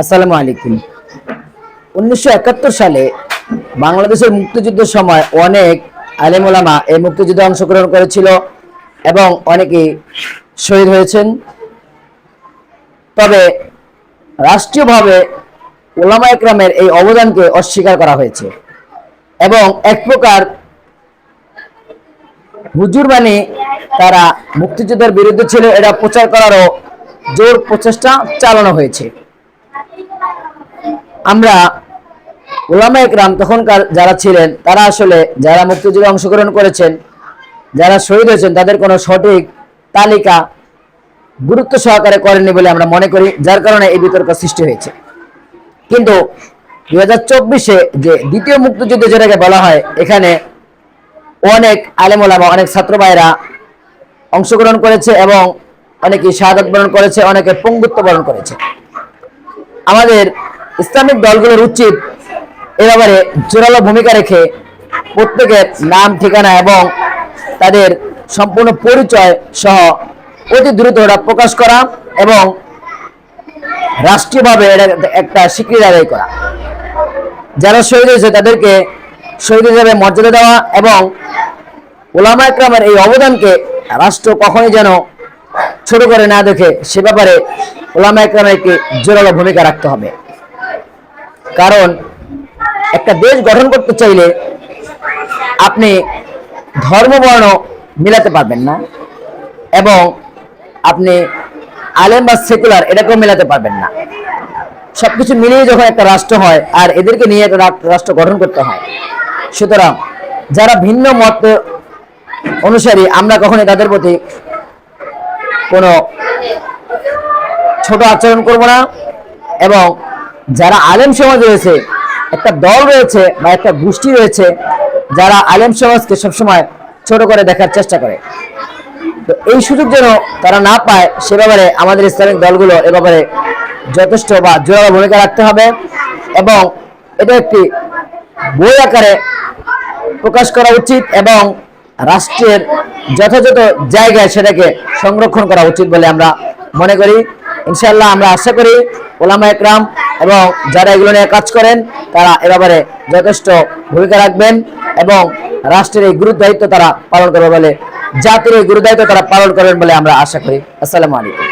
আসসালামু আলাইকুম। উনিশশো একাত্তর সালে বাংলাদেশের মুক্তিযুদ্ধের সময় অনেক আলেমুলামা এই মুক্তিযুদ্ধে অংশগ্রহণ করেছিল এবং অনেকেই শহীদ হয়েছেন। তবে রাষ্ট্রীয়ভাবে ওলামা একরামের এই অবদানকে অস্বীকার করা হয়েছে এবং এক প্রকার হুজুর বাণী তারা মুক্তিযুদ্ধের বিরুদ্ধে ছিল, এটা প্রচার করারও জোর প্রচেষ্টা চালানো হয়েছে। আমরা ওলামা একরাম তখনকার যারা ছিলেন, তারা আসলে যারা মুক্তিযুদ্ধে অংশগ্রহণ করেছেন, যারা শহীদ হয়েছেন, তাদের কোনো সঠিক তালিকা গুরুত্ব সহকারে করেননি বলে আমরা মনে করি, যার কারণে এই বিতর্ক সৃষ্টি হয়েছে। কিন্তু দুই হাজার চব্বিশে যে দ্বিতীয় মুক্তিযুদ্ধ যেটাকে বলা হয়, এখানে অনেক আলেমোলামা অনেক ছাত্র ভাইরা অংশগ্রহণ করেছে এবং অনেকে শাহাদত বরণ করেছে, অনেকে পঙ্গুত্ব বরণ করেছে। আমাদের ইসলামিক দলগুলোর উচিত এ ব্যাপারে জোরালো ভূমিকা রেখে প্রত্যেকের নাম, ঠিকানা এবং তাদের সম্পূর্ণ পরিচয় সহ অতি দ্রুত ওটা প্রকাশ করা এবং রাষ্ট্রীয়ভাবে এটা একটা স্বীকৃতি আদায় করা। যারা শহীদ হয়েছে তাদেরকে শহীদ হিসাবে মর্যাদা দেওয়া এবং ওলামা একরামের এই অবদানকে রাষ্ট্র কখনই যেন ছোট করে না দেখে সে ব্যাপারে ওলামা একরামের একটি জোরালো ভূমিকা রাখতে হবে। কারণ একটা দেশ গঠন করতে চাইলে আপনি ধর্ম বর্ণ মিলাতে পারবেন না এবং আপনি আলেম বা সেকুলার এটাকেও মেলাতে পারবেন না। সব কিছু মিলিয়ে যখন একটা রাষ্ট্র হয় আর এদেরকে নিয়ে একটা রাষ্ট্র গঠন করতে হয়, সুতরাং যারা ভিন্ন মত অনুসারী, আমরা কখনোই তাদের প্রতি কোনো ছোট আচরণ করব না এবং যারা আলেম সমাজ রয়েছে, একটা দল রয়েছে বা একটা গোষ্ঠী রয়েছে, যারা আলেম সমাজকে সবসময় ছোট করে দেখার চেষ্টা করে। তো এই সুযোগ যেন তারা না পায়, সে ব্যাপারে আমাদের ইসলামিক দলগুলো এ ব্যাপারে যথেষ্ট বা জোরালো ভূমিকা রাখতে হবে এবং এটা একটি বই আকারে প্রকাশ করা উচিত এবং রাষ্ট্রের যথাযথ জায়গায় সেটাকে সংরক্ষণ করা উচিত বলে আমরা মনে করি। ইনশাল্লাহ আমরা আশা করি ওলামা একরাম এবং যারা এগুলো নিয়ে কাজ করেন, তারা এ ব্যাপারে যথেষ্ট ভূমিকা রাখবেন এবং রাষ্ট্রের এই গুরুদায়িত্ব দায়িত্ব তারা পালন করবে বলে, জাতির এই গুরুদায়িত্ব তারা পালন করবেন বলে আমরা আশা করি। আসসালামু আলাইকুম।